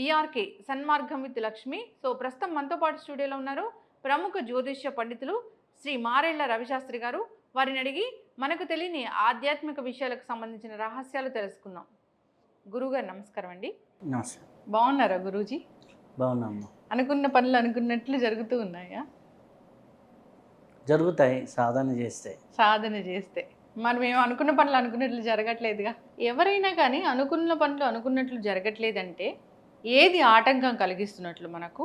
BRK సన్మార్గం with Lakshmi. So ప్రస్తుతం మనతో పాటు స్టూడియోలో ఉన్నారు ప్రముఖ జ్యోతిష్య పండితులు శ్రీ మారేళ్ళ రవిశాస్త్రి గారు. వారిని అడిగి మనకు తెలియని ఆధ్యాత్మిక విషయాలకు సంబంధించిన రహస్యాలు తెలుసుకుందాం. గురుగారు నమస్కారం అండి. నమస్తే. బాగున్నారా గురూజీ? బాగున్నామ్మా అనుకున్న పనులు అనుకున్నట్లు జరుగుతూ ఉన్నాయా? జరుగుతాయి సాధన చేస్తే. సాధన చేస్తే. మరి మేము అనుకున్న పనులు అనుకున్నట్లు జరగట్లేదుగా. ఎవరైనా కానీ అనుకున్న పనులు అనుకున్నట్లు జరగట్లేదంటే ఏది ఆటంకం కలిగిస్తున్నట్లు మనకు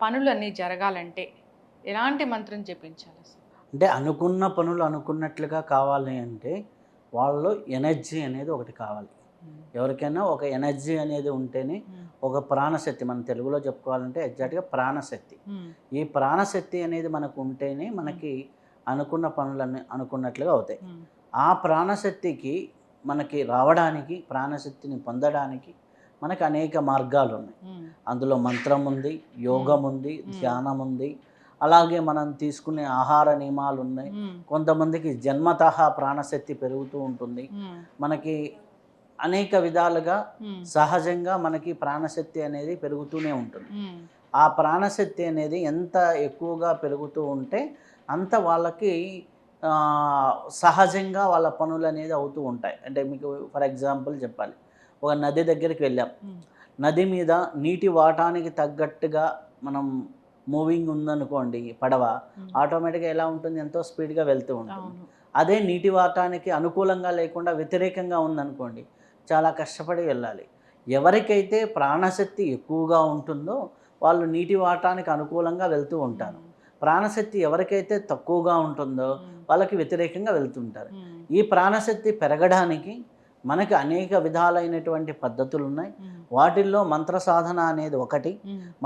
పనులు అన్నీ జరగాలంటే ఎలాంటి మంత్రం చెప్పించాలి అంటే అనుకున్న పనులు అనుకున్నట్లుగా కావాలి అంటే వాళ్ళలో ఎనర్జీ అనేది ఒకటి కావాలి. ఎవరికైనా ఒక ఎనర్జీ అనేది ఉంటేనే ఒక ప్రాణశక్తి మన తెలుగులో చెప్పుకోవాలంటే ఎగ్జాక్ట్గా ప్రాణశక్తి. ఈ ప్రాణశక్తి అనేది మనకు ఉంటేనే మనకి అనుకున్న పనులన్నీ అనుకున్నట్లుగా అవుతాయి. ఆ ప్రాణశక్తికి మనకి రావడానికి ప్రాణశక్తిని పొందడానికి మనకి అనేక మార్గాలు ఉన్నాయి అందులో మంత్రం ఉంది యోగం ఉంది ధ్యానం ఉంది అలాగే మనం తీసుకునే ఆహార నియమాలు ఉన్నాయి కొంతమందికి జన్మతః ప్రాణశక్తి పెరుగుతూ ఉంటుంది. మనకి అనేక విధాలుగా సహజంగా మనకి ప్రాణశక్తి అనేది పెరుగుతూనే ఉంటుంది. ఆ ప్రాణశక్తి అనేది ఎంత ఎక్కువగా పెరుగుతూ ఉంటే అంత వాళ్ళకి సహజంగా వాళ్ళ పనులు అనేది అవుతూ ఉంటాయి. అంటే మీకు ఫర్ ఎగ్జాంపుల్ చెప్పాలి. ఒక నది దగ్గరికి వెళ్ళాం. నది మీద నీటి వాటానికి తగ్గట్టుగా మనం మూవింగ్ ఉందనుకోండి పడవ ఆటోమేటిక్గా ఎలా ఉంటుంది? ఎంతో స్పీడ్గా వెళ్తూ ఉంటుంది. అదే నీటి వాటానికి అనుకూలంగా లేకుండా వ్యతిరేకంగా ఉందనుకోండి చాలా కష్టపడి వెళ్ళాలి. ఎవరికైతే ప్రాణశక్తి ఎక్కువగా ఉంటుందో వాళ్ళు నీటి వాటానికి అనుకూలంగా వెళ్తూ ఉంటారు. ప్రాణశక్తి ఎవరికైతే తక్కువగా ఉంటుందో వాళ్ళకి వ్యతిరేకంగా వెళ్తుంటారు ఈ ప్రాణశక్తి పెరగడానికి మనకి అనేక విధాలైనటువంటి పద్ధతులు ఉన్నాయి వాటిల్లో మంత్ర సాధన అనేది ఒకటి.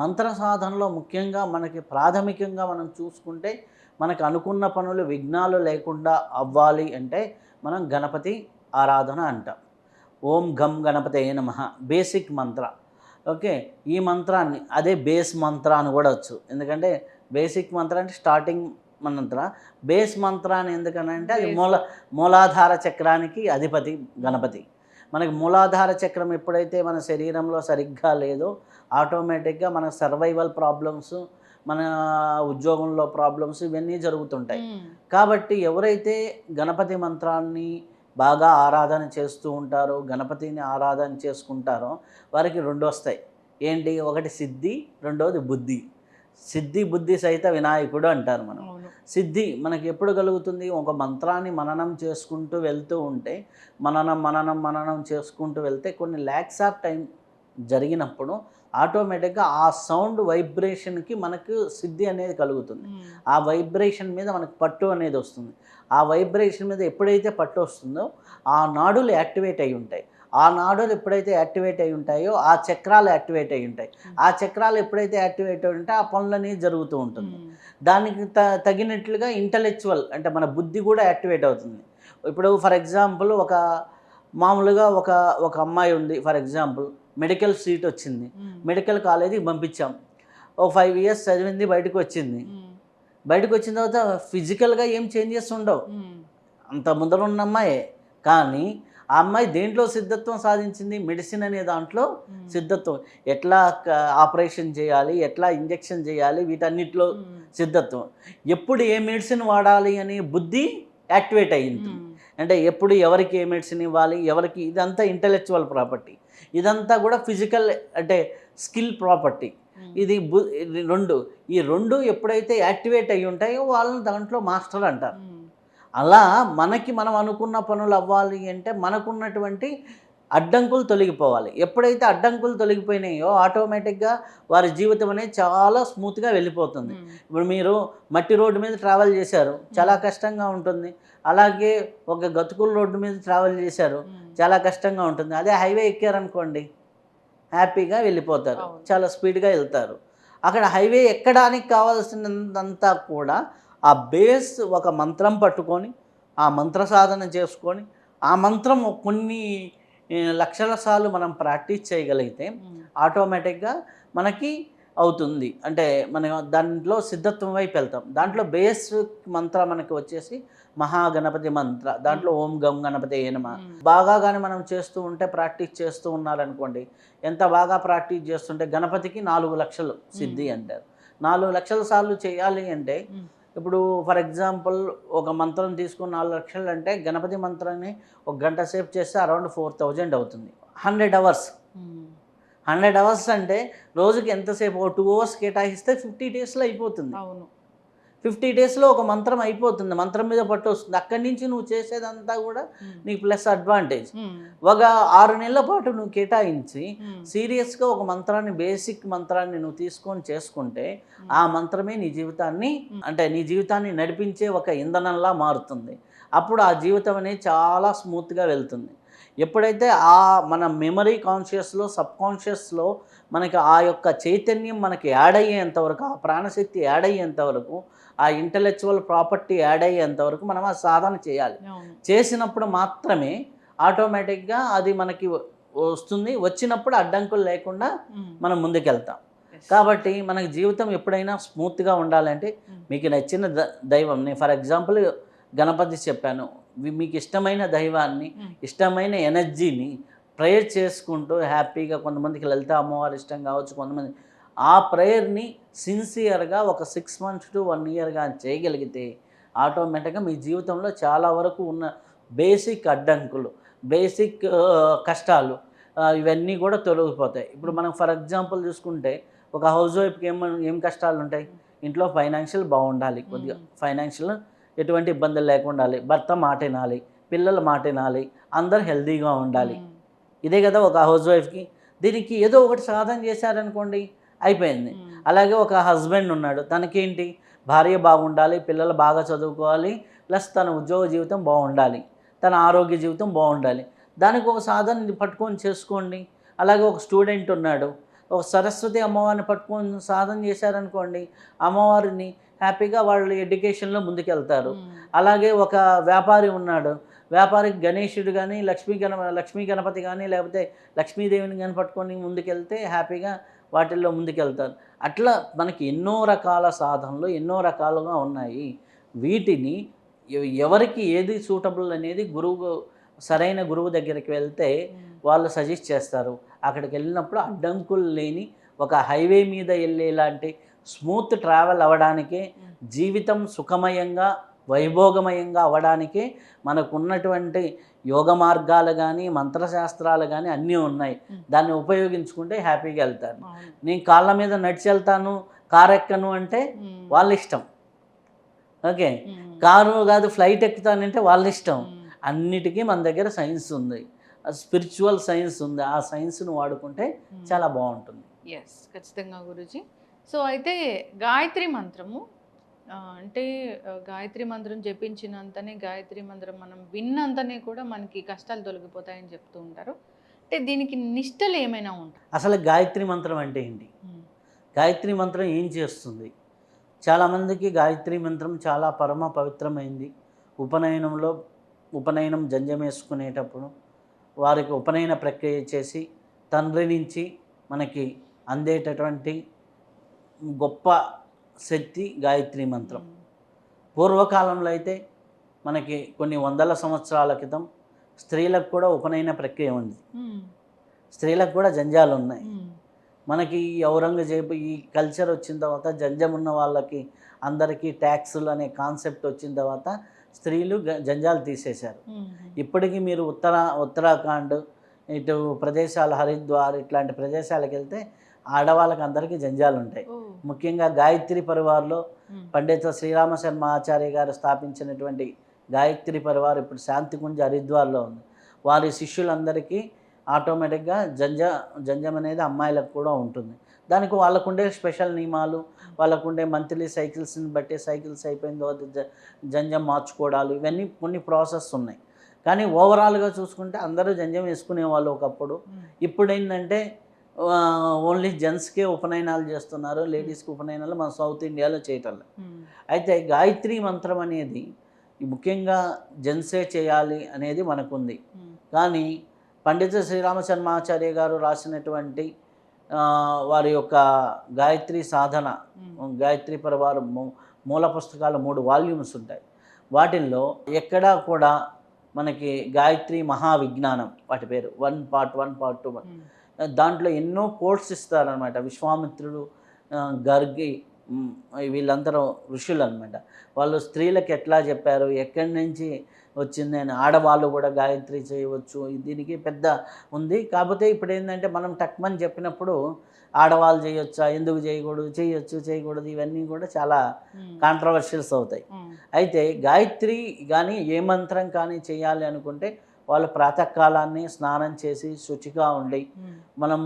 మంత్ర సాధనలో ముఖ్యంగా మనకి ప్రాథమికంగా మనం చూసుకుంటే మనకు అనుకున్న పనులు విఘ్నాలు లేకుండా అవ్వాలి అంటే మనం గణపతి ఆరాధన అంటాం. ఓం గం గణపతి ఏ నమ. బేసిక్ మంత్ర. ఓకే ఈ మంత్రాన్ని అదే బేస్ మంత్ర అని కూడా వచ్చు. ఎందుకంటే బేసిక్ మంత్ర అంటే స్టార్టింగ్ మంత్ర. బేస్ మంత్ర అని ఎందుకనంటే అది. మూల మూలాధార చక్రానికి అధిపతి గణపతి. మనకి మూలాధార చక్రం ఎప్పుడైతే మన శరీరంలో సరిగ్గా లేదో ఆటోమేటిక్గా మన సర్వైవల్ ప్రాబ్లమ్స్ మన ఉద్యోగంలో ప్రాబ్లమ్స్ ఇవన్నీ జరుగుతుంటాయి. కాబట్టి ఎవరైతే గణపతి మంత్రాన్ని బాగా ఆరాధన చేస్తూ ఉంటారో గణపతిని ఆరాధన చేసుకుంటారో వారికి రెండు వస్తాయి ఏంటి? ఒకటి సిద్ధి రెండవది బుద్ధి. సిద్ధి బుద్ధి సహిత వినాయకుడు అంటారు మనం. సిద్ధి మనకి ఎప్పుడు కలుగుతుంది? ఒక మంత్రాన్ని మననం చేసుకుంటూ వెళ్తూ ఉంటే మననం మననం మననం చేసుకుంటూ వెళ్తే కొన్ని ల్యాక్స్ ఆఫ్ టైం జరిగినప్పుడు ఆటోమేటిక్గా ఆ సౌండ్ వైబ్రేషన్కి మనకు సిద్ధి అనేది కలుగుతుంది. ఆ వైబ్రేషన్ మీద మనకు పట్టు అనేది వస్తుంది. ఆ వైబ్రేషన్ మీద ఎప్పుడైతే పట్టు వస్తుందో ఆ నాడులు యాక్టివేట్ అయి ఉంటాయి. ఆ నాడులు ఎప్పుడైతే యాక్టివేట్ అయి ఉంటాయో ఆ చక్రాలు యాక్టివేట్ అయి ఉంటాయి. ఆ చక్రాలు ఎప్పుడైతే యాక్టివేట్ అయి ఉంటే ఆ పనులని జరుగుతూ ఉంటుంది. దానికి త తగినట్లుగా ఇంటలెక్చువల్ అంటే మన బుద్ధి కూడా యాక్టివేట్ అవుతుంది. ఇప్పుడు ఫర్ ఎగ్జాంపుల్ ఒక మామూలుగా ఒక ఒక అమ్మాయి ఉంది ఫర్ ఎగ్జాంపుల్ మెడికల్ సీట్ వచ్చింది. మెడికల్ కాలేజీకి పంపించాం. ఓ ఫైవ్ ఇయర్స్ చదివింది బయటకు వచ్చింది. బయటకు వచ్చిన తర్వాత ఫిజికల్గా ఏం చేంజెస్ ఉండవు. అంత ముందర ఉన్న అమ్మాయే. కానీ ఆ అమ్మాయి దేంట్లో సిద్ధత్వం సాధించింది? మెడిసిన్ అనే దాంట్లో సిద్ధత్వం. ఎట్లా ఆపరేషన్ చేయాలి? ఎట్లా ఇంజెక్షన్ చేయాలి? వీటన్నిటిలో సిద్ధత్వం. ఎప్పుడు ఏ మెడిసిన్ వాడాలి అనే బుద్ధి యాక్టివేట్ అయ్యింది. అంటే ఎప్పుడు ఎవరికి ఏ మెడిసిన్ ఇవ్వాలి? ఎవరికి ఇదంతా ఇంటలెక్చువల్ ప్రాపర్టీ. ఇదంతా కూడా ఫిజికల్ అంటే స్కిల్ ప్రాపర్టీ. ఇది రెండు. ఈ రెండు ఎప్పుడైతే యాక్టివేట్ అయి ఉంటాయో వాళ్ళని దాంట్లో మాస్టర్ అంటారు. అలా మనకి మనం అనుకున్న పనులు అవ్వాలి అంటే మనకున్నటువంటి అడ్డంకులు తొలగిపోవాలి. ఎప్పుడైతే అడ్డంకులు తొలగిపోయినాయో ఆటోమేటిక్గా వారి జీవితం అనేది చాలా స్మూత్గా వెళ్ళిపోతుంది. ఇప్పుడు మీరు మట్టి రోడ్డు మీద ట్రావెల్ చేశారు చాలా కష్టంగా ఉంటుంది. అలాగే ఒక గతుకుల రోడ్డు మీద ట్రావెల్ చేశారు చాలా కష్టంగా ఉంటుంది. అదే హైవే ఎక్కారనుకోండి హ్యాపీగా వెళ్ళిపోతారు. చాలా స్పీడ్గా వెళ్తారు. అక్కడ హైవే ఎక్కడానికి కావాల్సినంతా కూడా ఆ బేస్ ఒక మంత్రం పట్టుకొని ఆ మంత్ర సాధన చేసుకొని ఆ మంత్రం కొన్ని లక్షల సార్లు మనం ప్రాక్టీస్ చేయగలిగితే ఆటోమేటిక్గా మనకి అవుతుంది. అంటే మనం దాంట్లో సిద్ధత్వం వైపు వెళ్తాం. దాంట్లో బేస్ మంత్ర మనకి వచ్చేసి మహాగణపతి మంత్ర. దాంట్లో ఓం గం గణపతి ఏనమ బాగా కానీ మనం చేస్తూ ఉంటే ప్రాక్టీస్ చేస్తూ ఉన్నారనుకోండి ఎంత బాగా ప్రాక్టీస్ చేస్తుంటే గణపతికి నాలుగు లక్షలు సిద్ధి అంటారు. నాలుగు లక్షల సార్లు చేయాలి అంటే. ఇప్పుడు ఫర్ ఎగ్జాంపుల్ ఒక మంత్రం తీసుకుని నాలుగు లక్షలు అంటే గణపతి మంత్రాన్ని ఒక గంట సేపు చేస్తే అరౌండ్ ఫోర్ థౌజండ్ అవుతుంది. Hundred hours. హండ్రెడ్ అవర్స్ అంటే రోజుకి ఎంతసేపు ఒక టూ అవర్స్ కేటాయిస్తే ఫిఫ్టీ డేస్లో అయిపోతుంది. అవును. ఫిఫ్టీ డేస్లో ఒక మంత్రం అయిపోతుంది. మంత్రం మీద పట్టు వస్తుంది. అక్కడి నుంచి నువ్వు చేసేదంతా కూడా నీకు ప్లస్ అడ్వాంటేజ్. ఒక ఆరు నెలల పాటు నువ్వు కేటాయించి సీరియస్గా ఒక మంత్రాన్ని బేసిక్ మంత్రాన్ని నువ్వు తీసుకొని చేసుకుంటే ఆ మంత్రమే నీ జీవితాన్ని అంటే నీ జీవితాన్ని నడిపించే ఒక ఇంధనంలా మారుతుంది. అప్పుడు ఆ జీవితం అనేది చాలా స్మూత్గా వెళ్తుంది. ఎప్పుడైతే ఆ మన మెమరీ కాన్షియస్లో సబ్ కాన్షియస్లో మనకి ఆ యొక్క చైతన్యం మనకి యాడ్ అయ్యేంత వరకు ఆ ప్రాణశక్తి యాడ్ అయ్యేంత వరకు ఆ ఇంటలెక్చువల్ ప్రాపర్టీ యాడ్ అయ్యేంత వరకు మనం ఆ సాధన చేయాలి. చేసినప్పుడు మాత్రమే ఆటోమేటిక్గా అది మనకి వస్తుంది. వచ్చినప్పుడు అడ్డంకులు లేకుండా మనం ముందుకెళ్తాం. కాబట్టి మనకి జీవితం ఎప్పుడైనా స్మూత్గా ఉండాలంటే మీకు నచ్చిన ద దైవం. నేను ఫర్ ఎగ్జాంపుల్ గణపతి చెప్పాను. మీకు ఇష్టమైన దైవాన్ని. ఇష్టమైన ఎనర్జీని ప్రేయర్ చేసుకుంటూ హ్యాపీగా కొంతమందికి లలిత అమ్మవారు ఇష్టం కావచ్చు కొంతమంది ఆ ప్రేయర్ని సిన్సియర్గా ఒక సిక్స్ మంత్స్ టు వన్ ఇయర్గా చేయగలిగితే ఆటోమేటిక్గా మీ జీవితంలో చాలా వరకు ఉన్న బేసిక్ అడ్డంకులు బేసిక్ కష్టాలు ఇవన్నీ కూడా తొలగిపోతాయి. ఇప్పుడు మనం ఫర్ ఎగ్జాంపుల్ చూసుకుంటే ఒక హౌస్ వైఫ్కి ఏం ఏం కష్టాలు ఉంటాయి ఇంట్లో ఫైనాన్షియల్ బాగుండాలి కొద్దిగా. ఫైనాన్షియల్ ఎటువంటి ఇబ్బందులు లేకుండా ఉండాలి భర్త మాట వినాలి పిల్లల మాట వినాలి అందరు హెల్తీగా ఉండాలి. ఇదే కదా ఒక హౌస్ వైఫ్కి. దీనికి ఏదో ఒకటి సాధన చేశారనుకోండి అయిపోయింది. అలాగే ఒక హస్బెండ్ ఉన్నాడు. తనకేంటి? భార్య బాగుండాలి పిల్లలు బాగా చదువుకోవాలి ప్లస్ తన ఉద్యోగ జీవితం బాగుండాలి తన ఆరోగ్య జీవితం బాగుండాలి. దానికి ఒక సాధన పట్టుకొని చేసుకోండి. అలాగే ఒక స్టూడెంట్ ఉన్నాడు. ఒక సరస్వతి అమ్మవారిని పట్టుకొని సాధన చేశారనుకోండి అమ్మవారిని హ్యాపీగా వాళ్ళు ఎడ్యుకేషన్లో ముందుకెళ్తారు. అలాగే ఒక వ్యాపారి ఉన్నాడు. వ్యాపారికి గణేశుడు కానీ లక్ష్మీ గణ లక్ష్మీ గణపతి కానీ లేకపోతే లక్ష్మీదేవిని కానీ పట్టుకొని ముందుకెళ్తే హ్యాపీగా వాటిల్లో ముందుకెళ్తారు. అట్లా మనకి ఎన్నో రకాల సాధనలు ఎన్నో రకాలుగా ఉన్నాయి. వీటిని ఎవ- ఎవరికి ఏది సూటబుల్ అనేది గురువు సరైన గురువు దగ్గరికి వెళ్తే వాళ్ళు సజెస్ట్ చేస్తారు. అక్కడికి వెళ్ళినప్పుడు అడ్డంకులు లేని ఒక హైవే మీద వెళ్ళేలాంటి స్మూత్ ట్రావెల్ అవ్వడానికే జీవితం సుఖమయంగా వైభోగమయంగా అవ్వడానికే మనకు ఉన్నటువంటి యోగ మార్గాలు కానీ మంత్రశాస్త్రాలు కానీ అన్నీ ఉన్నాయి. దాన్ని ఉపయోగించుకుంటే హ్యాపీగా వెళ్తారు నేను కాళ్ళ మీద నడిచి వెళ్తాను కారు ఎక్కను అంటే వాళ్ళ ఇష్టం. ఓకే? కారు కాదు ఫ్లైట్ ఎక్కుతానంటే వాళ్ళ ఇష్టం. అన్నిటికీ మన దగ్గర సైన్స్ ఉంది. స్పిరిచువల్ సైన్స్ ఉంది. ఆ సైన్స్ను వాడుకుంటే చాలా బాగుంటుంది. ఎస్ ఖచ్చితంగా గురుజీ. సో అయితే గాయత్రి మంత్రము అంటే గాయత్రి మంత్రం జపించినంతనే గాయత్రి మంత్రం మనం విన్నంతనే కూడా మనకి కష్టాలు తొలగిపోతాయని చెప్తూ ఉంటారు. అంటే దీనికి నిష్టలు ఏమైనా ఉంటాయి? అసలు గాయత్రి మంత్రం అంటే ఏంటి? గాయత్రి మంత్రం ఏం చేస్తుంది? చాలామందికి గాయత్రి మంత్రం చాలా పరమ పవిత్రమైంది. ఉపనయనంలో ఉపనయనం జంజం వేసుకునేటప్పుడు వారికి ఉపనయన ప్రక్రియ చేసి తండ్రి నుంచి మనకి అందేటటువంటి గొప్ప శక్తి గాయత్రి మంత్రం. పూర్వకాలంలో అయితే మనకి కొన్ని వందల సంవత్సరాల క్రితం స్త్రీలకు కూడా ఉపనయన ప్రక్రియ ఉంది స్త్రీలకు కూడా జంజాలు ఉన్నాయి. మనకి ఈ ఔరంగజేబు ఈ కల్చర్ వచ్చిన తర్వాత జంజం ఉన్న వాళ్ళకి అందరికీ ట్యాక్సులు అనే కాన్సెప్ట్ వచ్చిన తర్వాత స్త్రీలు గ- జంజాలు తీసేశారు. ఇప్పటికీ మీరు ఉత్తర ఉత్తరాఖండ్ ఇటు ప్రదేశాలు హరిద్వార్ ఇట్లాంటి ప్రదేశాలకు వెళ్తే ఆడవాళ్ళకి అందరికీ జంజాలు ఉంటాయి ముఖ్యంగా గాయత్రి పరివార్లో పండిత శ్రీరామ శర్మ ఆచార్య గారు స్థాపించినటువంటి గాయత్రి పరివార్ ఇప్పుడు శాంతికుంజ హరిద్వార్లో ఉంది. వారి శిష్యులందరికీ ఆటోమేటిక్గా జంజ జంజం అనేది అమ్మాయిలకు కూడా ఉంటుంది. దానికి వాళ్ళకుండే స్పెషల్ నియమాలు వాళ్ళకుండే మంత్లీ సైకిల్స్ని బట్టి సైకిల్స్ అయిపోయిన తర్వాత జంజం మార్చుకోవడాలు ఇవన్నీ కొన్ని ప్రాసెస్ ఉన్నాయి. కానీ ఓవరాల్గా చూసుకుంటే అందరూ జంజం వేసుకునే వాళ్ళు ఒకప్పుడు. ఇప్పుడు ఏంటంటే ఓన్లీ జెంట్స్కే ఉపనయనాలు చేస్తున్నారు లేడీస్కి ఉపనయనాలు మన సౌత్ ఇండియాలో చేయటం లేదు. అయితే గాయత్రి మంత్రం అనేది ముఖ్యంగా జెంట్సే చేయాలి అనేది మనకుంది. కానీ పండిత శ్రీరామ శర్మాచార్య గారు రాసినటువంటి వారి యొక్క గాయత్రి సాధన ఉమ్, గాయత్రి పరివారం మూల పుస్తకాలు మూడు వాల్యూమ్స్ ఉంటాయి. వాటిల్లో ఎక్కడా కూడా మనకి గాయత్రి మహావిజ్ఞానం వాటి పేరు one part one part two um, దాంట్లో ఎన్నో కోట్స్ ఇస్తారనమాట విశ్వామిత్రుడు గర్గి వీళ్ళందరూ ఋషులు అనమాట వాళ్ళు స్త్రీలకు ఎట్లా చెప్పారు? ఎక్కడి నుంచి వచ్చింది అని ఆడవాళ్ళు కూడా గాయత్రి చేయవచ్చు. దీనికి పెద్ద ఉంది. కాకపోతే ఇప్పుడు ఏంటంటే మనం టక్మని చెప్పినప్పుడు ఆడవాళ్ళు చేయొచ్చా? ఎందుకు చేయకూడదు? చేయొచ్చు చేయకూడదు ఇవన్నీ కూడా చాలా కాంట్రవర్షియల్స్ అవుతాయి. అయితే గాయత్రి కానీ ఏ మంత్రం కానీ చేయాలి అనుకుంటే వాళ్ళు ప్రాతకాలాన్ని స్నానం చేసి శుచిగా ఉండి మనం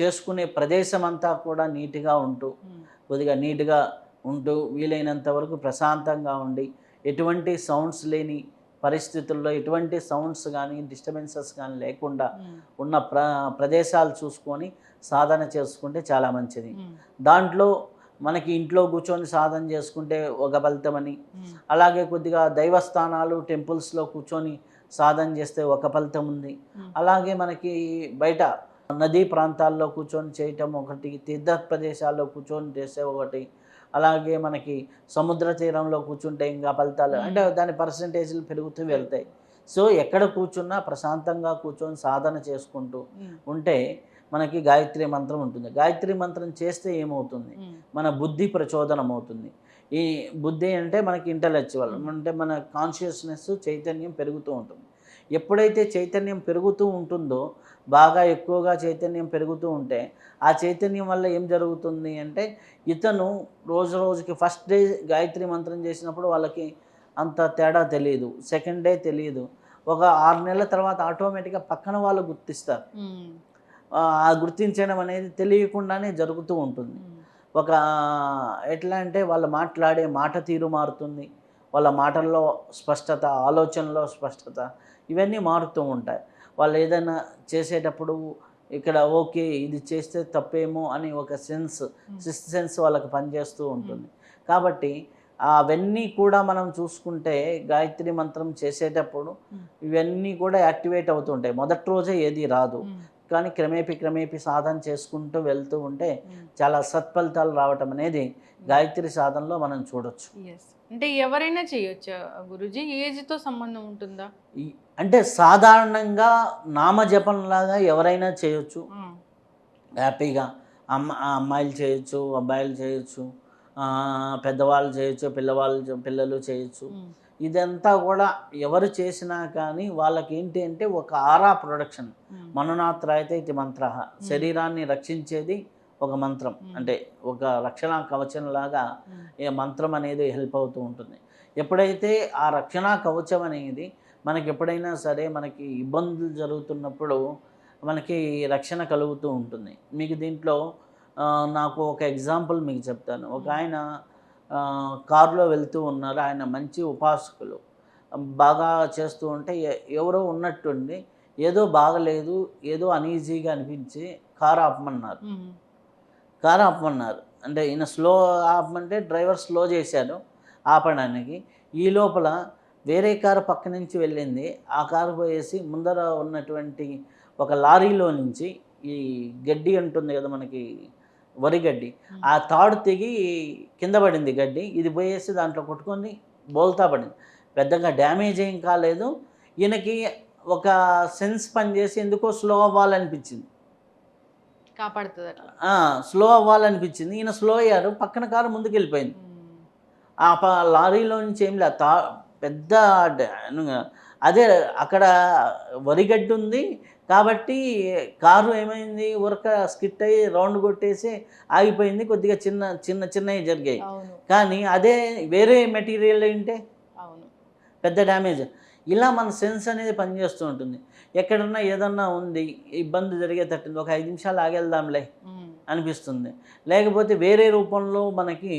చేసుకునే ప్రదేశం అంతా కూడా నీట్గా ఉంటూ కొద్దిగా నీట్గా ఉంటూ వీలైనంత వరకు ప్రశాంతంగా ఉండి ఎటువంటి సౌండ్స్ లేని పరిస్థితుల్లో ఎటువంటి సౌండ్స్ కానీ డిస్టర్బెన్సెస్ కానీ లేకుండా ఉన్న ప్ర ప్రదేశాలు చూసుకొని సాధన చేసుకుంటే చాలా మంచిది. దాంట్లో మనకి ఇంట్లో కూర్చొని సాధన చేసుకుంటే ఒక ఫలితమని అలాగే కొద్దిగా దైవస్థానాలు టెంపుల్స్లో కూర్చొని సాధన చేస్తే ఒక ఫలితం ఉంది. అలాగే మనకి బయట నదీ ప్రాంతాల్లో కూర్చొని చేయటం ఒకటి తీర్థ ప్రదేశాల్లో కూర్చొని చేసే ఒకటి అలాగే మనకి సముద్ర తీరంలో కూర్చుంటే ఇంకా ఫలితాలు. అంటే దాని పర్సంటేజ్లు పెరుగుతూ వెళ్తాయి. సో ఎక్కడ కూర్చున్నా ప్రశాంతంగా కూర్చొని సాధన చేసుకుంటూ ఉంటే మనకి గాయత్రి మంత్రం ఉంటుంది. గాయత్రి మంత్రం చేస్తే ఏమవుతుంది? మన బుద్ధి ప్రచోదనం అవుతుంది ఈ బుద్ధి అంటే మనకి ఇంటలెక్చువల్. అంటే మన కాన్షియస్నెస్ చైతన్యం పెరుగుతూ ఉంటుంది. ఎప్పుడైతే చైతన్యం పెరుగుతూ ఉంటుందో బాగా ఎక్కువగా చైతన్యం పెరుగుతూ ఉంటే ఆ చైతన్యం వల్ల ఏం జరుగుతుంది అంటే ఇతను రోజు రోజుకి ఫస్ట్ డే గాయత్రి మంత్రం చేసినప్పుడు వాళ్ళకి అంత తేడా తెలియదు సెకండ్ డే తెలియదు ఒక ఆరు నెలల తర్వాత ఆటోమేటిక్గా పక్కన వాళ్ళు గుర్తిస్తారు. ఆ గుర్తించడం అనేది తెలియకుండానే జరుగుతూ ఉంటుంది. ఒక ఎట్లా అంటే వాళ్ళు మాట్లాడే మాట తీరు మారుతుంది. వాళ్ళ మాటల్లో స్పష్టత ఆలోచనలో స్పష్టత ఇవన్నీ మారుతూ ఉంటాయి. వాళ్ళు ఏదైనా చేసేటప్పుడు ఇక్కడ ఓకే ఇది చేస్తే తప్పేమో అని ఒక సెన్స్ సిక్స్త్ సెన్స్ వాళ్ళకి పనిచేస్తూ ఉంటుంది. కాబట్టి అవన్నీ కూడా మనం చూసుకుంటే గాయత్రి మంత్రం చేసేటప్పుడు. ఇవన్నీ కూడా యాక్టివేట్ అవుతుంటాయి మొదటి రోజే ఏది రాదు. కానీ క్రమేపీ క్రమేపీ సాధన చేసుకుంటూ వెళ్తూ ఉంటే ఉమ్. చాలా సత్ఫలితాలు రావటం అనేది గాయత్రి సాధనలో మనం చూడొచ్చు. అంటే ఎవరైనా చేయొచ్చా? గురుజీ ఏజ్తో సంబంధం ఉంటుందా? అంటే సాధారణంగా నామజపంలాగా ఎవరైనా చేయొచ్చు. ఉమ్, హ్యాపీగా అమ్మ అమ్మాయిలు చేయొచ్చు అబ్బాయిలు చేయొచ్చు పెద్దవాళ్ళు చేయొచ్చు పిల్లవాళ్ళు పిల్లలు చేయొచ్చు. ఇదంతా కూడా ఎవరు చేసినా కానీ వాళ్ళకి ఏంటి అంటే ఒక ఆరా ప్రొడక్షన్. మననాత్రాయతే ఇది మంత్ర. శరీరాన్ని రక్షించేది ఒక మంత్రం. అంటే ఒక రక్షణ కవచం లాగా ఈ మంత్రం అనేది హెల్ప్ అవుతూ ఉంటుంది. ఎప్పుడైతే ఆ రక్షణ కవచం అనేది మనకి ఎప్పుడైనా సరే మనకి ఇబ్బందులు జరుగుతున్నప్పుడు మనకి రక్షణ కలుగుతూ ఉంటుంది. మీకు దీంట్లో నాకు ఒక ఎగ్జాంపుల్ మీకు చెప్తాను. ఒక ఆయన కారులో వెళ్తూ ఉన్నారు. ఆయన మంచి ఉపాసకులు. బాగా చేస్తూ ఉంటే ఎవరో ఉన్నట్టుండి ఏదో బాగలేదు ఏదో అనీజీగా అనిపించి కారు ఆపమన్నారు. కారు ఆపమన్నారు. అంటే ఈయన స్లో ఆపమంటే డ్రైవర్ స్లో చేశాడు ఆపడానికి. ఈ లోపల వేరే కారు పక్క నుంచి వెళ్ళింది. ఆ కారు పోయేసి ముందర ఉన్నటువంటి ఒక లారీలో నుంచి ఈ గడ్డి ఉంటుంది కదా మనకి వరి గడ్డి. ఆ తాడు తెగి కింద పడింది గడ్డి. ఇది పోయేసి దాంట్లో కొట్టుకొని బోల్తా పడింది. పెద్దగా డ్యామేజ్ ఏం కాలేదు. ఈయనకి ఒక సెన్స్ పనిచేసి ఎందుకో స్లో అవ్వాలనిపించింది. కాపాడుతుంది స్లో అవ్వాలనిపించింది. ఈయన స్లో అయ్యారు. పక్కన కారు ముందుకు వెళ్ళిపోయింది ఆ లారీలో నుంచి ఏం లేదు. తా పెద్ద అదే అక్కడ వరిగడ్డి ఉంది కాబట్టి కారు ఏమైంది? ఉరక స్కిట్ అయ్యి రౌండ్ కొట్టేసి ఆగిపోయింది. కొద్దిగా చిన్న చిన్న చిన్నవి జరిగాయి. కానీ అదే వేరే మెటీరియల్ ఏంటే? పెద్ద డ్యామేజ్. ఇలా మన సెన్స్ అనేది పనిచేస్తూ ఉంటుంది. ఎక్కడన్నా ఏదన్నా ఉంది ఇబ్బంది జరిగేటట్టుంది ఒక ఐదు నిమిషాలు ఆగేద్దాంలే అనిపిస్తుంది. లేకపోతే వేరే రూపంలో మనకి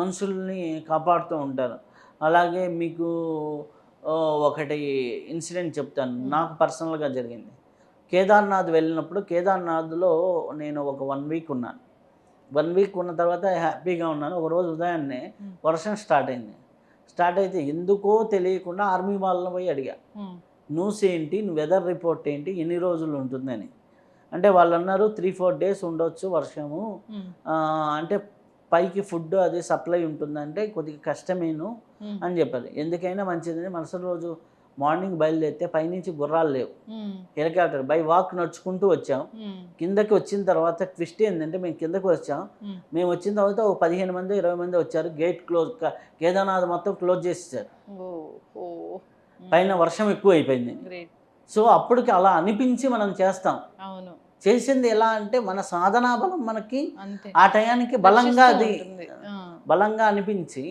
మనుషుల్ని కాపాడుతూ ఉంటారు. అలాగే మీకు ఒకటి ఇన్సిడెంట్ చెప్తాను. నాకు పర్సనల్గా జరిగింది. కేదార్నాథ్ వెళ్ళినప్పుడు కేదార్నాథ్లో నేను ఒక వన్ వీక్ ఉన్నాను. వన్ వీక్ ఉన్న తర్వాత హ్యాపీగా ఉన్నాను. ఒక రోజు ఉదయాన్నే. వర్షం స్టార్ట్ అయింది. స్టార్ట్ అయితే ఎందుకో తెలియకుండా ఆర్మీ వాళ్ళని పోయి అడిగా. న్యూస్ ఏంటి? వెదర్ రిపోర్ట్ ఏంటి? ఎన్ని రోజులు ఉంటుందని. అంటే వాళ్ళు అన్నారు త్రీ ఫోర్ డేస్ ఉండొచ్చు వర్షము. అంటే పైకి ఫుడ్ అది సప్లై ఉంటుందంటే కొద్దిగా కష్టమేను అని చెప్పారు ఎందుకైనా మంచిదని మరుసటి రోజు మార్నింగ్ బయలుదేరితే పైనుంచి గుర్రాలు లేవు. హెలికాప్టర్ బై వాక్ నడుచుకుంటూ వచ్చాం. కిందకి వచ్చిన తర్వాత ట్విస్ట్ ఏంటంటే మేము కిందకి వచ్చాం. మేము వచ్చిన తర్వాత ఒక పదిహేను మంది ఇరవై మంది వచ్చారు. గేట్ క్లోజ్ కేదార్నాథ్ మొత్తం క్లోజ్ చేసేసారు. పైన వర్షం ఎక్కువ అయిపోయింది సో అప్పటికి అలా అనిపించి మనం చేస్తాం. అవును. చేసింది ఎలా అంటే మన సాధనా బలం మనకి ఆ టయానికి బలంగా అది బలంగా అనిపించి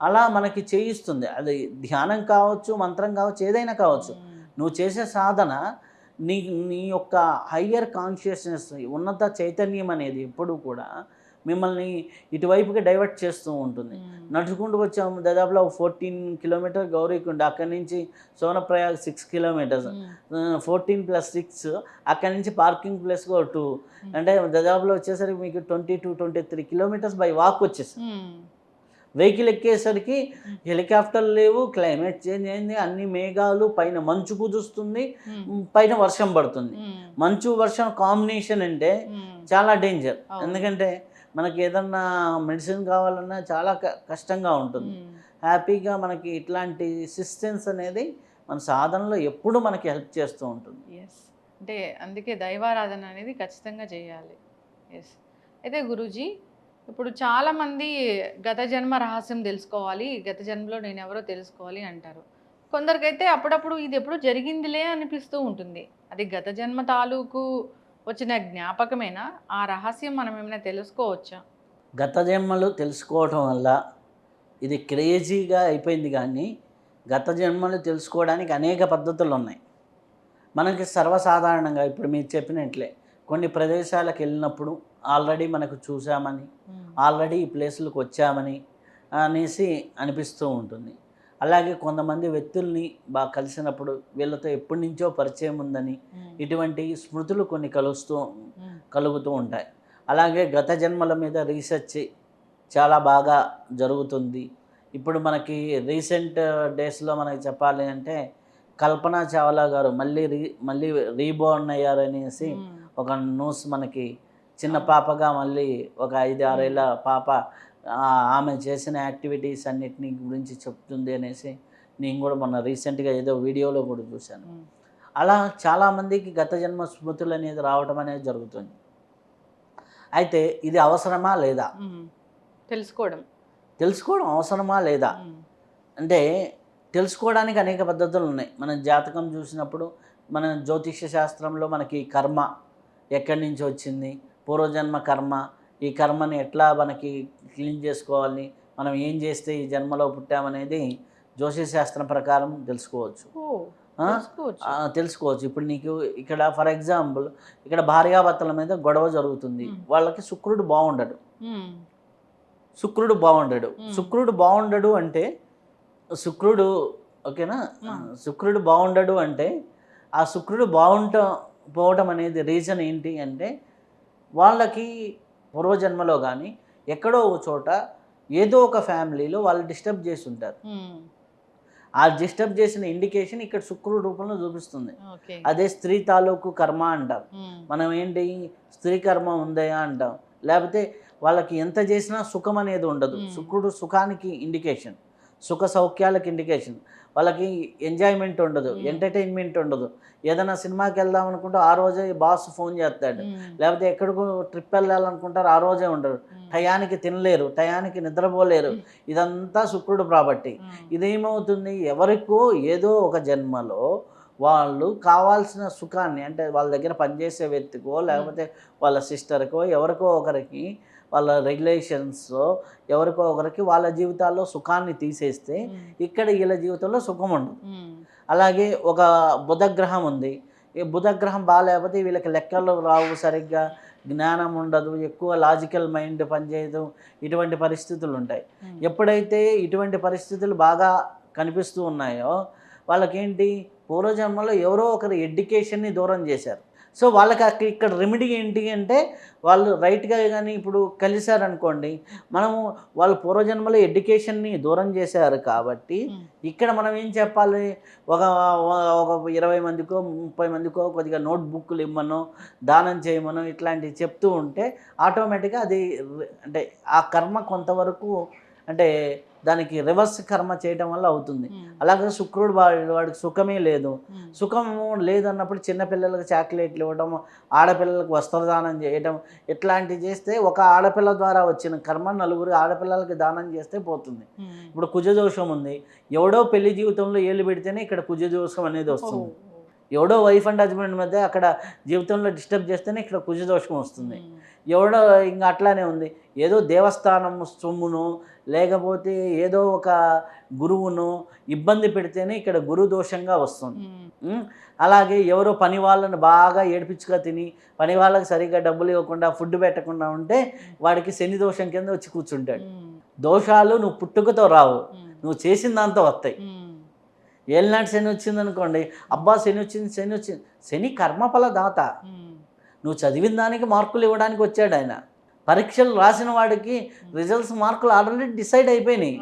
అలా మనకి చేయిస్తుంది. అది ధ్యానం కావచ్చు మంత్రం కావచ్చు ఏదైనా కావచ్చు. నువ్వు చేసే సాధన నీ నీ యొక్క హయ్యర్ కాన్షియస్నెస్ ఉన్నత చైతన్యం అనేది ఎప్పుడు కూడా మిమ్మల్ని ఇటువైపుకి డైవర్ట్ చేస్తూ ఉంటుంది. నడుచుకుంటూ వచ్చాము. దాదాపులో ఫోర్టీన్ కిలోమీటర్ గౌరీకుండ. అక్కడి నుంచి Sonprayag six kilometres. Fourteen plus six. అక్కడి నుంచి పార్కింగ్ ప్లేస్ కూడా టూ. అంటే దాదాపులో వచ్చేసరికి మీకు twenty two twenty three kilometres by walk వచ్చేసాం వెహికల్ ఎక్కేసరికి హెలికాప్టర్ లేవు. క్లైమేట్ చేంజ్ అయింది. అన్ని మేఘాలు పైన మంచు కుదుస్తుంది. పైన వర్షం పడుతుంది. మంచు వర్షం కాంబినేషన్ అంటే చాలా డేంజర్. ఎందుకంటే మనకి ఏదన్నా మెడిసిన్ కావాలన్నా చాలా క- కష్టంగా ఉంటుంది. హ్యాపీగా మనకి ఇట్లాంటి సిస్టెన్స్ అనేది మన సాధనలో ఎప్పుడు మనకి హెల్ప్ చేస్తూ ఉంటుంది. ఎస్ అంటే అందుకే దైవారాధన అనేది ఖచ్చితంగా చేయాలి. ఎస్ అయితే గురూజీ ఇప్పుడు చాలామంది గత జన్మ రహస్యం తెలుసుకోవాలి గత జన్మలో నేను ఎవరో తెలుసుకోవాలి అంటారు. కొందరికైతే అప్పుడప్పుడు ఇది ఎప్పుడు జరిగిందిలే అనిపిస్తూ ఉంటుంది. అది గత జన్మ తాలూకు వచ్చిన జ్ఞాపకమేనా? ఆ రహస్యం మనం ఏమైనా తెలుసుకోవచ్చా? గత జన్మలు తెలుసుకోవటం వల్ల ఇది క్రేజీగా అయిపోయింది కానీ గత జన్మలు తెలుసుకోవడానికి అనేక పద్ధతులు ఉన్నాయి మనకి సర్వసాధారణంగా ఇప్పుడు మీరు చెప్పినట్లే కొన్ని ప్రదేశాలకు వెళ్ళినప్పుడు ఆల్రెడీ మనకు చూసామని ఆల్రెడీ ఈ ప్లేసులకు వచ్చామని అనేసి అనిపిస్తూ ఉంటుంది. అలాగే కొంతమంది వ్యక్తుల్ని బాగా కలిసినప్పుడు వీళ్ళతో ఎప్పటి నుంచో పరిచయం ఉందని ఇటువంటి స్మృతులు కొన్ని కలుస్తూ కలుగుతూ ఉంటాయి. అలాగే గత జన్మల మీద రీసెర్చ్ చాలా బాగా జరుగుతుంది. ఇప్పుడు మనకి రీసెంట్ డేస్లో మనకి చెప్పాలి అంటే కల్పన చావ్లా గారు మళ్ళీ రీ మళ్ళీ రీబోర్న్ అయ్యారు అనేసి ఒక న్యూస్ మనకి చిన్న పాపగా మళ్ళీ ఒక ఐదు ఆరేళ్ళ పాప ఆమె చేసిన యాక్టివిటీస్ అన్నిటిని గురించి చెప్తుంది అనేసి నేను కూడా మొన్న రీసెంట్గా ఏదో వీడియోలో కూడా చూశాను. అలా చాలామందికి గత జన్మ స్మృతులు అనేది రావటం అనేది జరుగుతుంది. అయితే ఇది అవసరమా లేదా? తెలుసుకోవడం. తెలుసుకోవడం అవసరమా లేదా? అంటే తెలుసుకోవడానికి అనేక పద్ధతులు ఉన్నాయి. మనం జాతకం చూసినప్పుడు మన జ్యోతిష్య శాస్త్రంలో మనకి కర్మ ఎక్కడి నుంచి వచ్చింది? పూర్వజన్మ కర్మ ఈ కర్మని ఎట్లా మనకి క్లీన్ చేసుకోవాలి? మనం ఏం చేస్తే ఈ జన్మలో పుట్టామనేది శాస్త్రం ప్రకారం తెలుసుకోవచ్చు? తెలుసుకోవచ్చు. ఇప్పుడు నీకు ఇక్కడ ఫర్ ఎగ్జాంపుల్ ఇక్కడ భార్యాభర్తల మీద గొడవ జరుగుతుంది. వాళ్ళకి శుక్రుడు బాగుండడు శుక్రుడు బాగుండడు. శుక్రుడు బాగుండడు అంటే శుక్రుడు ఓకేనా. శుక్రుడు బాగుండడు అంటే ఆ శుక్రుడు బాగుంట పోవటం అనేది రీజన్ ఏంటి అంటే వాళ్ళకి పూర్వజన్మలో కానీ ఎక్కడో ఒక చోట ఏదో ఒక ఫ్యామిలీలో వాళ్ళు డిస్టర్బ్ చేసి ఉంటారు. ఆ డిస్టర్బ్ చేసిన ఇండికేషన్ ఇక్కడ శుక్రుడు రూపంలో చూపిస్తుంది. అదే స్త్రీ తాలూకు కర్మ ఉమ్, మనం ఏంటి? స్త్రీ కర్మ ఉందయా అంటాం. లేకపోతే వాళ్ళకి ఎంత చేసినా సుఖం అనేది ఉండదు. శుక్రుడు సుఖానికి ఇండికేషన్. సుఖ సౌఖ్యాలకు ఇండికేషన్. వాళ్ళకి ఎంజాయ్మెంట్ ఉండదు. ఎంటర్టైన్మెంట్ ఉండదు. ఏదైనా సినిమాకి వెళ్దాం అనుకుంటే ఆ రోజే బాస్ ఫోన్ చేస్తాడు. ఉమ్, లేకపోతే ఎక్కడికో ట్రిప్ వెళ్ళాలనుకుంటారు ఆ రోజే ఉండరు ఉమ్, టయానికి తినలేరు టయానికి నిద్రపోలేరు. ఇదంతా శుక్రుడు ప్రాపర్టీ ఇదేమవుతుంది? ఎవరికో ఏదో ఒక జన్మలో వాళ్ళు కావాల్సిన సుఖాన్ని అంటే వాళ్ళ దగ్గర పనిచేసే వ్యక్తికో లేకపోతే వాళ్ళ సిస్టర్కో ఎవరికో ఒకరికి వాళ్ళ రిలేషన్స్ ఎవరికో ఒకరికి వాళ్ళ జీవితాల్లో సుఖాన్ని తీసేస్తే ఇక్కడ వీళ్ళ జీవితంలో సుఖం ఉండదు. అలాగే ఒక బుధగ్రహం ఉంది. ఈ బుధగ్రహం బాగాలేకపోతే వీళ్ళకి లెక్కలు రావు సరిగ్గా. జ్ఞానం ఉండదు ఎక్కువ లాజికల్ మైండ్ పనిచేయదు. ఇటువంటి పరిస్థితులు ఉంటాయి. ఎప్పుడైతే ఇటువంటి పరిస్థితులు బాగా కనిపిస్తూ ఉన్నాయో వాళ్ళకేంటి? పూర్వజన్మలో ఎవరో ఒకరు ఎడ్యుకేషన్ని దూరం చేశారు. సో వాళ్ళకి ఇక్కడ రెమెడీ ఏంటి అంటే వాళ్ళు రైట్గా కానీ ఇప్పుడు కలిశారనుకోండి మనము వాళ్ళ పూర్వజన్మలో ఎడ్యుకేషన్ని దూరం చేశారు కాబట్టి. ఇక్కడ మనం ఏం చెప్పాలి ఒక ఒక ఇరవై మందికో ముప్పై మందికో కొద్దిగా నోట్ బుక్లు ఇమ్మనో దానం చేయమనో ఇట్లాంటివి చెప్తూ ఉంటే ఆటోమేటిక్గా అది అంటే ఆ కర్మ కొంతవరకు అంటే దానికి రివర్స్ కర్మ చేయడం వల్ల అవుతుంది. అలాగే శుక్రుడు వాడి వాడికి సుఖమే లేదు. సుఖము లేదన్నప్పుడు చిన్నపిల్లలకు చాక్లెట్లు ఇవ్వడం ఆడపిల్లలకు వస్త్రదానం చేయడం ఇట్లాంటివి చేస్తే ఒక ఆడపిల్ల ద్వారా వచ్చిన కర్మ నలుగురు ఆడపిల్లలకి దానం చేస్తే పోతుంది. ఇప్పుడు కుజదోషం ఉంది ఎవడో పెళ్ళి జీవితంలో ఏళ్ళు పెడితేనే ఇక్కడ కుజదోషం అనేది. వస్తుంది ఎవడో వైఫ్ అండ్ హస్బెండ్ మధ్య అక్కడ జీవితంలో డిస్టర్బ్ చేస్తేనే ఇక్కడ కుజదోషం వస్తుంది. ఎవడో ఇంకా అట్లానే ఉంది. ఏదో దేవస్థానం సొమ్మును లేకపోతే ఏదో ఒక గురువును ఇబ్బంది పెడితేనే ఇక్కడ గురు దోషంగా వస్తుంది. అలాగే ఎవరో పని వాళ్ళని బాగా ఏడిపించుగా తిని పని వాళ్ళకి సరిగ్గా డబ్బులు ఇవ్వకుండా ఫుడ్ పెట్టకుండా ఉంటే వాడికి శని దోషం కింద వచ్చి కూర్చుంటాడు. దోషాలు నువ్వు పుట్టుకతో రావు. నువ్వు చేసిన దాంతో వస్తాయి. ఏలినాటి శని వచ్చింది అనుకోండి అబ్బా శని వచ్చింది శని వచ్చింది. శని కర్మఫల దాత. నువ్వు చదివిన దానికి మార్కులు ఇవ్వడానికి వచ్చాడు ఆయన. పరీక్షలు రాసిన వాడికి రిజల్ట్స్ మార్కులు ఆల్రెడీ డిసైడ్ అయిపోయినాయి.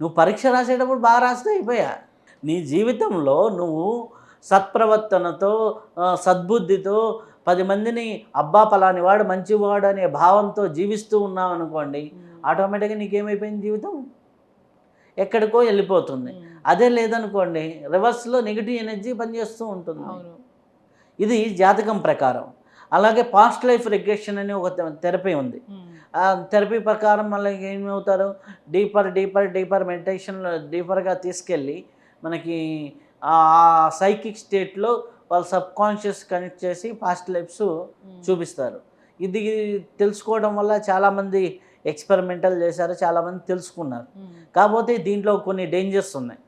నువ్వు పరీక్ష రాసేటప్పుడు బాగా రాస్తే అయిపోయా. నీ జీవితంలో నువ్వు సత్ప్రవర్తనతో సద్బుద్ధితో పది మందిని అబ్బా పలాని వాడు మంచివాడు అనే భావంతో జీవిస్తూ ఉన్నావు అనుకోండి. ఆటోమేటిక్గా నీకేమైపోయింది జీవితం? ఎక్కడికో వెళ్ళిపోతుంది. అదే లేదనుకోండి రివర్స్లో నెగిటివ్ ఎనర్జీ పనిచేస్తూ ఉంటుంది. ఇది జాతకం ప్రకారం. అలాగే పాస్ట్ లైఫ్ రిగ్రెషన్ అనే ఒక థెరపీ ఉంది. ఆ థెరపీ ప్రకారం మళ్ళీ ఏమవుతారు? డీపర్ డీపర్ డీపర్ మెడిటేషన్ డీపర్గా తీసుకెళ్ళి మనకి ఆ సైకిక్ స్టేట్లో వాళ్ళు సబ్ కాన్షియస్ కనెక్ట్ చేసి పాస్ట్ లైఫ్స్. చూపిస్తారు. ఇది తెలుసుకోవడం వల్ల చాలామంది ఎక్స్పెరిమెంటల్ చేశారు చాలామంది తెలుసుకున్నారు. కాకపోతే దీంట్లో కొన్ని డేంజర్స్ ఉన్నాయి.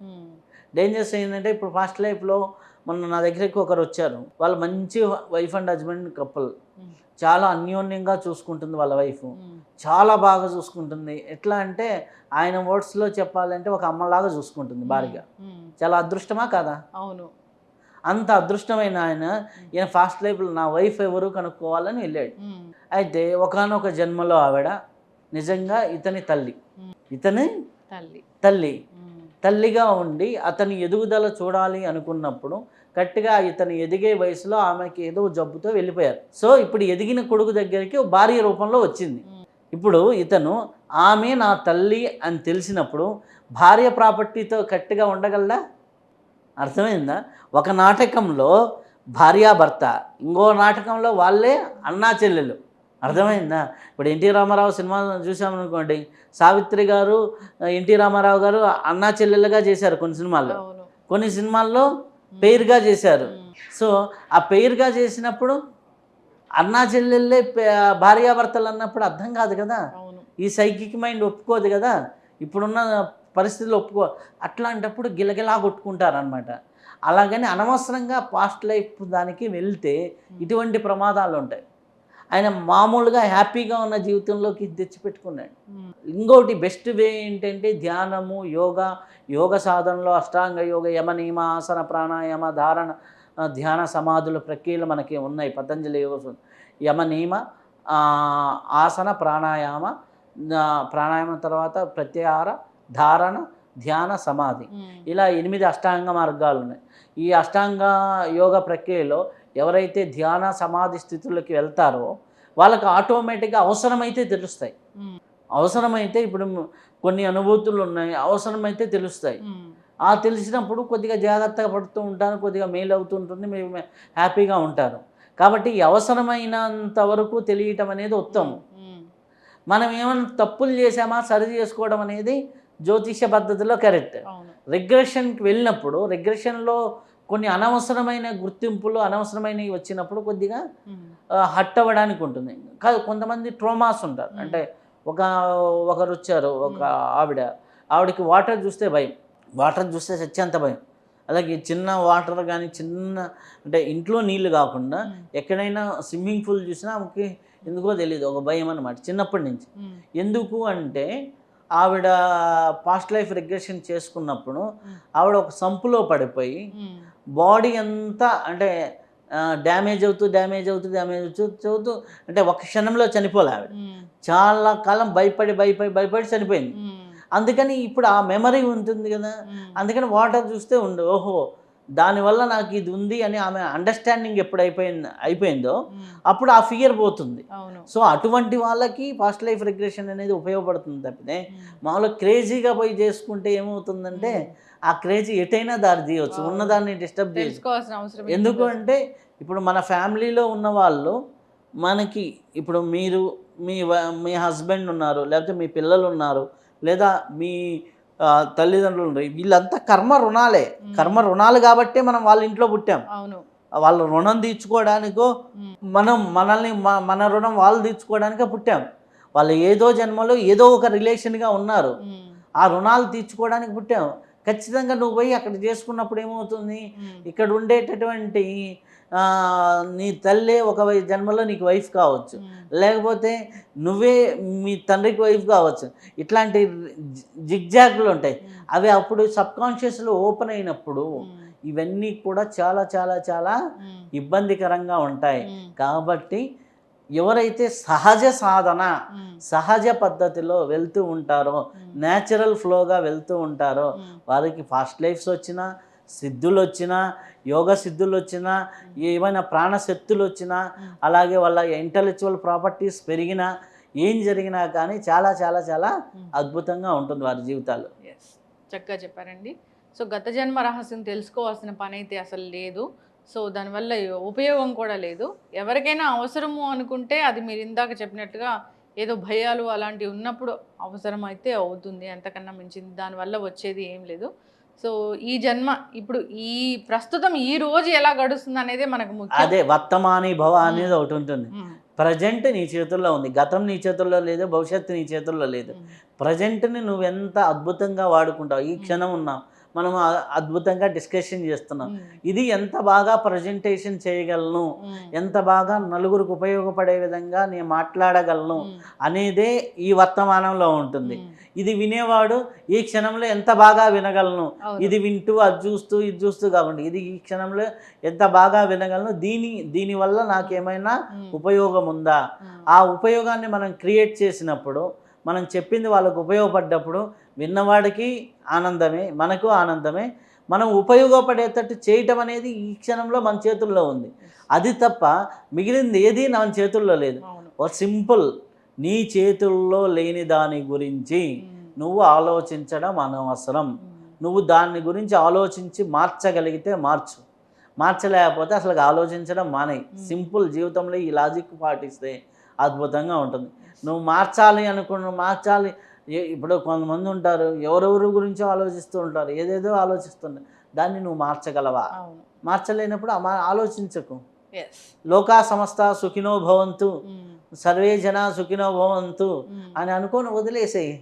డేంజర్స్ ఏంటంటే ఇప్పుడు ఫాస్ట్ లైఫ్లో మొన్న నా దగ్గరికి ఒకరు వచ్చారు వాళ్ళు మంచి వైఫ్ అండ్ హస్బెండ్ కపుల్. చాలా అన్యోన్యంగా చూసుకుంటుంది వాళ్ళ వైఫ్. చాలా బాగా చూసుకుంటుంది ఎట్లా అంటే ఆయన వర్డ్స్లో చెప్పాలంటే ఒక అమ్మలాగా చూసుకుంటుంది భార్య. చాలా అదృష్టమా కాదా అవును అంత అదృష్టమైన ఆయన ఈయన ఫాస్ట్ లైఫ్లో నా వైఫ్ ఎవరు కనుక్కోవాలని వెళ్ళాడు. అయితే ఒకనొక జన్మలో ఆవిడ నిజంగా ఇతని తల్లి. ఇతని తల్లి. తల్లి. తల్లిగా ఉండి అతని ఎదుగుదల చూడాలి అనుకున్నప్పుడు గట్టిగా ఇతను ఎదిగే వయసులో ఆమెకి ఏదో జబ్బుతో వెళ్ళిపోయారు. సో ఇప్పుడు ఎదిగిన కొడుకు దగ్గరికి భార్య రూపంలో వచ్చింది. ఇప్పుడు ఇతను ఆమె నా తల్లి అని తెలిసినప్పుడు భార్య ప్రాపర్టీతో గట్టిగా ఉండగలడా? అర్థమైందా? ఒక నాటకంలో భార్యాభర్త ఇంకో నాటకంలో వాళ్ళే అన్నా చెల్లెలు. అర్థమైందా? ఇప్పుడు ఎన్టీ రామారావు సినిమా చూసామనుకోండి సావిత్రి గారు ఎన్టీ రామారావు గారు అన్నా చెల్లెలుగా చేశారు కొన్ని సినిమాల్లో. కొన్ని సినిమాల్లో పెయిర్గా చేశారు. సో ఆ పెయిర్గా చేసినప్పుడు అన్నా చెల్లెళ్ళే భార్యాభర్తలు అన్నప్పుడు అర్థం కాదు కదా? ఈ సైకిక్ మైండ్ ఒప్పుకోదు కదా? ఇప్పుడున్న పరిస్థితులు ఒప్పుకో అట్లాంటప్పుడు గిలగిలా కొట్టుకుంటారు అనమాట అలాగని అనవసరంగా పాస్ట్ లైఫ్ దానికి వెళ్తే ఇటువంటి ప్రమాదాలు ఉంటాయి ఆయన మామూలుగా హ్యాపీగా ఉన్న జీవితంలోకి తెచ్చిపెట్టుకున్నాడు. ఇంకోటి బెస్ట్ వే ఏంటంటే ధ్యానము యోగా యోగ సాధనలో అష్టాంగ యోగ యమ నియమ ఆసన ప్రాణాయామ ధారణ ధ్యాన సమాధుల ప్రక్రియలు మనకి ఉన్నాయి పతంజలి యోగ. యమ నియమ ఆసన ప్రాణాయామ ప్రాణాయామం తర్వాత ప్రత్యాహార ధారణ ధ్యాన సమాధి. ఇలా ఎనిమిది అష్టాంగ మార్గాలు ఉన్నాయి ఈ అష్టాంగ యోగ ప్రక్రియలో ఎవరైతే ధ్యాన సమాధి స్థితుల్లోకి వెళ్తారో వాళ్ళకి ఆటోమేటిక్గా అవసరమైతే తెలుస్తాయి. అవసరమైతే ఇప్పుడు కొన్ని అనుభూతులు ఉన్నాయి అవసరమైతే తెలుస్తాయి. ఆ తెలిసినప్పుడు కొద్దిగా జాగ్రత్తగా పడుతూ ఉంటాను కొద్దిగా మేలు అవుతుంటుంది మీరు హ్యాపీగా ఉంటారు. కాబట్టి ఈ అవసరమైనంత వరకు తెలియటం అనేది ఉత్తమం. మనం ఏమైనా తప్పులు చేసామా సరి చేసుకోవడం అనేది జ్యోతిష పద్ధతిలో కరెక్ట్. రిగ్రెషన్కి వెళ్ళినప్పుడు రిగ్రెషన్లో కొన్ని అనవసరమైన గుర్తింపులు అనవసరమైనవి వచ్చినప్పుడు కొద్దిగా హట్ అవ్వడానికి ఉంటుంది. కాదు కొంతమంది ట్రోమాస్ ఉంటారు. అంటే ఒక ఒకరు వచ్చారు ఒక ఆవిడ. ఆవిడకి వాటర్ చూస్తే భయం. వాటర్ చూస్తే చచ్చేంత భయం. అలాగే చిన్న వాటర్ కానీ చిన్న అంటే ఇంట్లో నీళ్ళు కాకుండా. ఎక్కడైనా స్విమ్మింగ్ పూల్ చూసినా ఆమెకి ఎందుకో తెలియదు ఒక భయం అన్నమాట. చిన్నప్పటి నుంచి. ఎందుకు అంటే ఆవిడ పాస్ట్ లైఫ్ రిగ్రెషన్ చేసుకున్నప్పుడు. ఆవిడ ఒక సంపులో పడిపోయి. బాడీ అంతా అంటే డ్యామేజ్ అవుతూ డ్యామేజ్ అవుతూ డ్యామేజ్ అవుతూ చదువుతూ అంటే ఒక క్షణంలో చనిపోలే ఆవిడ. చాలా కాలం భయపడి భయపడి భయపడి చనిపోయింది. అందుకని ఇప్పుడు ఆ మెమరీ ఉంటుంది కదా. అందుకని వాటర్ చూస్తే ఉండు ఓహో దానివల్ల నాకు ఇది ఉంది అని ఆమె అండర్స్టాండింగ్ ఎప్పుడు అయిపోయింది అయిపోయిందో అప్పుడు ఆ ఫియర్ పోతుంది. సో అటువంటి వాళ్ళకి ఫాస్ట్ లైఫ్ రిగ్రెషన్ అనేది ఉపయోగపడుతుంది తప్పితే మామూలుగా క్రేజీగా పోయి చేసుకుంటే ఏమవుతుందంటే ఆ క్రేజీ ఎటైనా దారి తీయవచ్చు. ఉన్నదాన్ని డిస్టర్బ్ ఏంటి ఎందుకు? అంటే ఇప్పుడు మన ఫ్యామిలీలో ఉన్న వాళ్ళు మనకి ఇప్పుడు మీరు మీ మీ హస్బెండ్ ఉన్నారు లేకపోతే మీ పిల్లలు ఉన్నారు లేదా మీ తల్లిదండ్రులు వీళ్ళంతా కర్మ రుణాలే. కర్మ రుణాలు కాబట్టే మనం వాళ్ళ ఇంట్లో పుట్టాం. అవును. వాళ్ళ రుణం తీర్చుకోవడానికో మనం మనల్ని మన రుణం వాళ్ళు తీర్చుకోవడానికే పుట్టాం. వాళ్ళు ఏదో జన్మలో ఏదో ఒక రిలేషన్గా ఉన్నారు. ఆ రుణాలు తీర్చుకోవడానికి పుట్టాం. ఖచ్చితంగా నువ్వు పోయి అక్కడ చేసుకున్నప్పుడు ఏమవుతుంది? ఇక్కడ ఉండేటటువంటి నీ తల్లే ఒక జన్మలో నీకు వైఫ్ కావచ్చు. లేకపోతే నువ్వే మీ తండ్రికి వైఫ్ కావచ్చు. ఇట్లాంటి జిగ్జాగ్లు ఉంటాయి. అవి అప్పుడు సబ్ కాన్షియస్లో ఓపెన్ అయినప్పుడు ఇవన్నీ కూడా చాలా చాలా చాలా ఇబ్బందికరంగా ఉంటాయి. కాబట్టి ఎవరైతే సహజ సాధన సహజ పద్ధతిలో వెళ్తూ ఉంటారో న్యాచురల్ ఫ్లోగా వెళ్తూ ఉంటారో వారికి ఫాస్ట్ లైఫ్స్ వచ్చినా సిద్ధులు వచ్చినా యోగ సిద్ధులు వచ్చినా ఏమైనా ప్రాణశక్తులు వచ్చినా. అలాగే వాళ్ళ ఇంటలెక్చువల్ ప్రాపర్టీస్ పెరిగినా ఏం జరిగినా కానీ చాలా చాలా చాలా. అద్భుతంగా ఉంటుంది వారి జీవితాలు. ఎస్ చక్కగా చెప్పారండి. సో గత జన్మ రహస్యం తెలుసుకోవాల్సిన పని అయితే అసలు లేదు. సో దానివల్ల ఉపయోగం కూడా లేదు. ఎవరికైనా అవసరము అనుకుంటే అది మీరు ఇందాక చెప్పినట్టుగా ఏదో భయాలు అలాంటివి ఉన్నప్పుడు అవసరం అయితే అవుతుంది. అంతకన్నా మించింది దానివల్ల వచ్చేది ఏం లేదు. సో ఈ జన్మ ఇప్పుడు ఈ ప్రస్తుతం ఈ రోజు ఎలా గడుస్తుంది అనేది మనకు ముఖ్యం. అదే వర్తమాని భవ అనేది ఒకటి ఉంటుంది. ప్రజెంట్ నీ చేతుల్లో ఉంది. గతం నీ చేతుల్లో లేదు భవిష్యత్తు నీ చేతుల్లో లేదు. ప్రజెంట్ని నువ్వు ఎంత అద్భుతంగా వాడుకుంటావు? ఈ క్షణం ఉన్నాం. మనం అద్భుతంగా డిస్కషన్ చేస్తున్నాం. ఇది ఎంత బాగా ప్రజెంటేషన్ చేయగలను? ఎంత బాగా నలుగురికి ఉపయోగపడే విధంగా నేను మాట్లాడగలను? అనేదే ఈ వర్తమానంలో ఉంటుంది. ఇది వినేవాడు ఈ క్షణంలో ఎంత బాగా వినగలను. ఇది వింటూ అది చూస్తూ ఇది చూస్తూ కాకుండా ఇది ఈ క్షణంలో ఎంత బాగా వినగలను? దీని దీనివల్ల నాకేమైనా ఉపయోగం ఉందా? ఆ ఉపయోగాన్ని మనం క్రియేట్ చేసినప్పుడు మనం చెప్పింది వాళ్ళకు ఉపయోగపడ్డప్పుడు విన్నవాడికి ఆనందమే మనకు ఆనందమే. మనం ఉపయోగపడేటట్టు చేయటం అనేది ఈ క్షణంలో మన చేతుల్లో ఉంది. అది తప్ప మిగిలింది ఏది మన చేతుల్లో లేదు. ఓ సింపుల్ నీ చేతుల్లో లేని దాని గురించి నువ్వు ఆలోచించడం అనవసరం. నువ్వు దాని గురించి ఆలోచించి మార్చగలిగితే మార్చు. మార్చలేకపోతే అసలు ఆలోచించడం మానే. సింపుల్ జీవితంలో ఈ లాజిక్ పాటిస్తే అద్భుతంగా ఉంటుంది. నువ్వు మార్చాలి అనుకున్న మార్చాలి. ఇప్పుడు కొంతమంది ఉంటారు ఎవరెవరి గురించో ఆలోచిస్తూ ఉంటారు ఏదేదో ఆలోచిస్తుంటారు. దాన్ని నువ్వు మార్చగలవా? మార్చలేనప్పుడు ఆలోచించకు. లోకా సమస్త సుఖినో భవంతు. సర్వే జన సుఖినో భవంతు అని అనుకొని వదిలేసేయి.